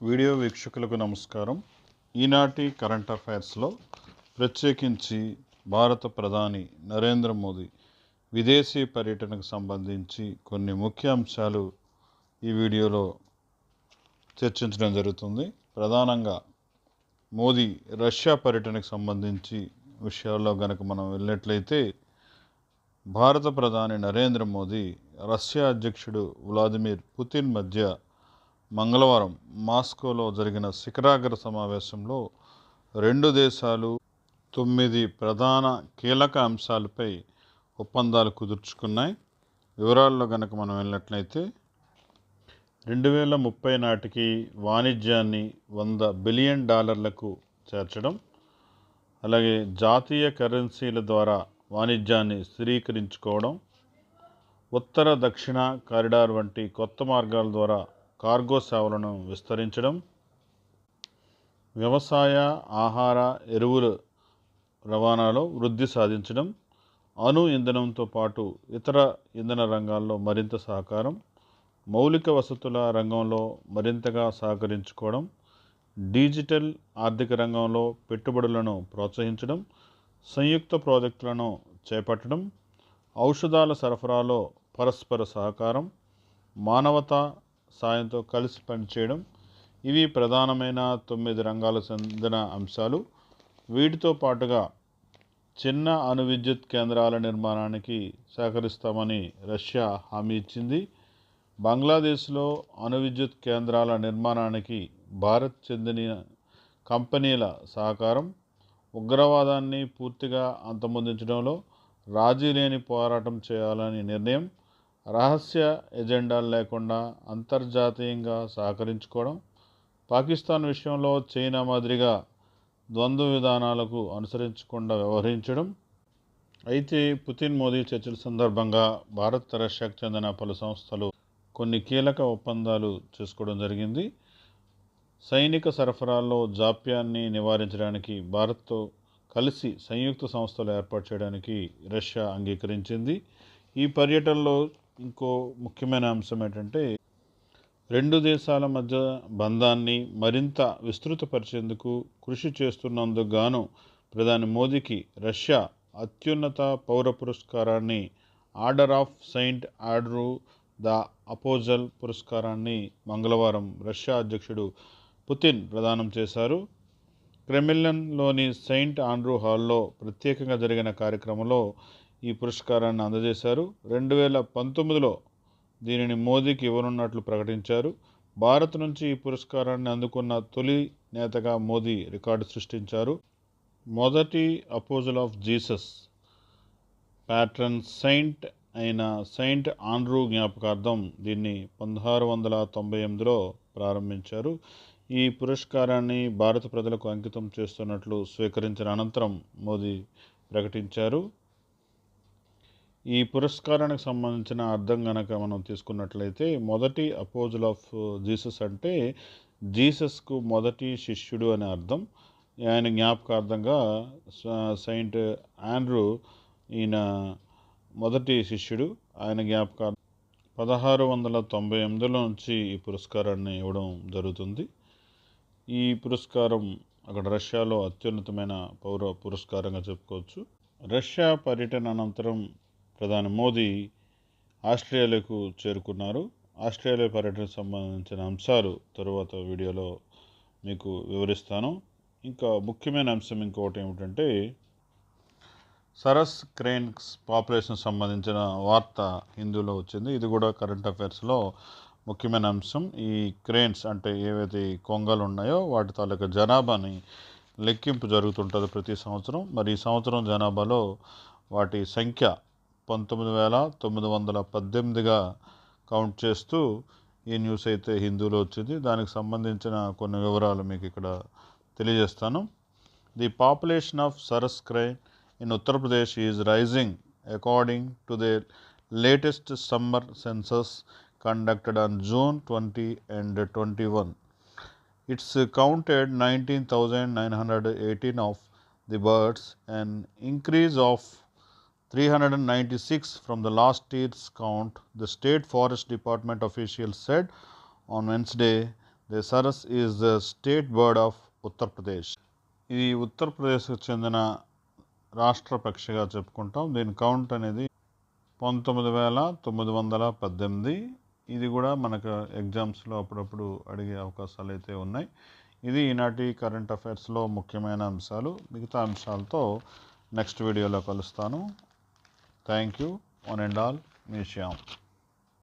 Video వీక్షకులకు నమస్కారం. ఈనాటి కరెంట్ అఫైర్స్లో ప్రత్యేకించి భారత ప్రధాని నరేంద్ర మోదీ విదేశీ పర్యటనకు సంబంధించి కొన్ని ముఖ్య అంశాలు ఈ వీడియోలో చర్చించడం జరుగుతుంది. ప్రధానంగా మోదీ రష్యా పర్యటనకు సంబంధించి విషయాల్లో గనక మనం వెళ్ళినట్లయితే భారత ప్రధాని నరేంద్ర మోదీ రష్యా అధ్యక్షుడు వ్లాదిమిర్ పుతిన్ మధ్య మంగళవారం మాస్కోలో జరిగిన శిఖరాగ్ర సమావేశంలో రెండు దేశాలు తొమ్మిది ప్రధాన కీలక అంశాలపై ఒప్పందాలు కుదుర్చుకున్నాయి. వివరాల్లో కనుక మనం వెళ్ళినట్లయితే రెండు వేల ముప్పై నాటికి వాణిజ్యాన్ని వంద బిలియన్ డాలర్లకు చేర్చడం అలాగే జాతీయ కరెన్సీల ద్వారా వాణిజ్యాన్ని స్థిరీకరించుకోవడం ఉత్తర దక్షిణ కారిడార్ వంటి కొత్త మార్గాల ద్వారా కార్గో సేవలను విస్తరించడం వ్యవసాయ ఆహార ఎరువుల రవాణాలో వృద్ధి సాధించడం అణు ఇంధనంతో పాటు ఇతర ఇంధన రంగాల్లో మరింత సహకారం మౌలిక వసతుల రంగంలో మరింతగా సహకరించుకోవడం డిజిటల్ ఆర్థిక రంగంలో పెట్టుబడులను ప్రోత్సహించడం సంయుక్త ప్రాజెక్టులను చేపట్టడం ఔషధాల సరఫరాలో పరస్పర సహకారం మానవతా సాయంతో కలిసి పనిచేయడం ఇవి ప్రధానమైన తొమ్మిది రంగాల చెందిన అంశాలు. వీటితో పాటుగా చిన్న అణు విద్యుత్ కేంద్రాల నిర్మాణానికి సహకరిస్తామని రష్యా హామీ ఇచ్చింది. బంగ్లాదేశ్లో అణు విద్యుత్ కేంద్రాల నిర్మాణానికి భారత్ చెందిన కంపెనీల సహకారం ఉగ్రవాదాన్ని పూర్తిగా అంతమొందించడంలో రాజీ లేని పోరాటం చేయాలని నిర్ణయం రహస్య ఎజెండాలు లేకుండా అంతర్జాతీయంగా సహకరించుకోవడం పాకిస్తాన్ విషయంలో చైనా మాదిరిగా ద్వంద్వ విధానాలకు అనుసరించకుండా వ్యవహరించడం. అయితే పుతిన్ మోదీ చర్చల సందర్భంగా భారత్ రష్యాకు చెందిన పలు సంస్థలు కొన్ని కీలక ఒప్పందాలు చేసుకోవడం జరిగింది. సైనిక సరఫరాల్లో జాప్యాన్ని నివారించడానికి భారత్తో కలిసి సంయుక్త సంస్థలు ఏర్పాటు చేయడానికి రష్యా అంగీకరించింది. ఈ పర్యటనలో ఇంకో ముఖ్యమైన అంశం ఏంటంటే రెండు దేశాల మధ్య బంధాన్ని మరింత విస్తృతపరిచేందుకు కృషి చేస్తున్నందుకు గాను ప్రధాని మోదీకి రష్యా అత్యున్నత పౌర పురస్కారాన్ని order of saint Andrew the apostle పురస్కారాన్ని మంగళవారం రష్యా అధ్యక్షుడు పుతిన్ ప్రదానం చేశారు. క్రెమిల్లన్లోని సెయింట్ ఆండ్రూ హాల్లో ప్రత్యేకంగా జరిగిన కార్యక్రమంలో ఈ పురస్కారాన్ని అందజేశారు. రెండు వేల పంతొమ్మిదిలో దీనిని మోదీకి ఇవ్వనున్నట్లు ప్రకటించారు. భారత్ నుంచి ఈ పురస్కారాన్ని అందుకున్న తొలి నేతగా మోదీ రికార్డు సృష్టించారు. మొదటి apostle of Jesus patron saint అయిన సెయింట్ ఆండ్రూ జ్ఞాపకార్థం దీన్ని పదహారు వందల తొంభై ఎనిమిదిలో ప్రారంభించారు. ఈ పురస్కారాన్ని భారత ప్రజలకు అంకితం చేస్తున్నట్లు స్వీకరించిన అనంతరం మోదీ ప్రకటించారు. ఈ పురస్కారానికి సంబంధించిన అర్థం కనుక మనం తీసుకున్నట్లయితే మొదటి అపోజల్ ఆఫ్ జీసస్ అంటే జీసస్కు మొదటి శిష్యుడు అనే అర్థం. ఆయన జ్ఞాపకార్థంగా సెయింట్ ఆండ్రూ ఈయన మొదటి శిష్యుడు. ఆయన జ్ఞాపకార్థం పదహారు వందల తొంభై ఎనిమిదిలో నుంచి ఈ పురస్కారాన్ని ఇవ్వడం జరుగుతుంది. ఈ పురస్కారం అక్కడ రష్యాలో అత్యున్నతమైన పౌర పురస్కారంగా చెప్పుకోవచ్చు. రష్యా పర్యటన అనంతరం ప్రధాని మోదీ ఆస్ట్రేలియాకు చేరుకున్నారు. ఆస్ట్రేలియా పర్యటనకు సంబంధించిన అంశాలు తరువాత వీడియోలో మీకు వివరిస్తాను. ఇంకా ముఖ్యమైన అంశం ఇంకొకటి ఏమిటంటే సరస్ క్రెయిన్స్ పాపులేషన్ సంబంధించిన వార్త హిందీలో వచ్చింది. ఇది కూడా కరెంట్ అఫైర్స్లో ముఖ్యమైన అంశం. ఈ క్రెయిన్స్ అంటే ఏవైతే కొంగలు ఉన్నాయో వాటి తాలూకా జనాభాని లెక్కింపు జరుగుతుంటుంది ప్రతి సంవత్సరం. మరి ఈ సంవత్సరం జనాభాలో వాటి సంఖ్య పంతొమ్మిది వేల తొమ్మిది వందల పద్దెనిమిదిగా కౌంట్ చేస్తూ ఈ న్యూస్ అయితే హిందూలో వచ్చింది. దానికి సంబంధించిన కొన్ని వివరాలు మీకు ఇక్కడ తెలియజేస్తాను. The population of sarus crane in Uttar Pradesh is rising according to the latest summer census conducted on June twenty and twenty one it's counted nineteen thousand nine hundred eighteen of the birds and increase of 396 from the last year's count, the State Forest Department officials said on Wednesday. The sarus the the state of of Uttar Pradesh ఇది ఉత్తరప్రదేశ్కు చెందిన రాష్ట్ర పక్షిగా చెప్పుకుంటాం. దీని count అనేది పంతొమ్మిది వేల తొమ్మిది వందల పద్దెనిమిది. ఇది కూడా మనకు ఎగ్జామ్స్లో అప్పుడప్పుడు అడిగే అవకాశాలు అయితే ఉన్నాయి. ఇది ఈనాటి కరెంట్ అఫైర్స్లో ముఖ్యమైన అంశాలు. మిగతా అంశాలతో నెక్స్ట్ వీడియోలో కలుస్తాను. Thank you, one and all, Ms.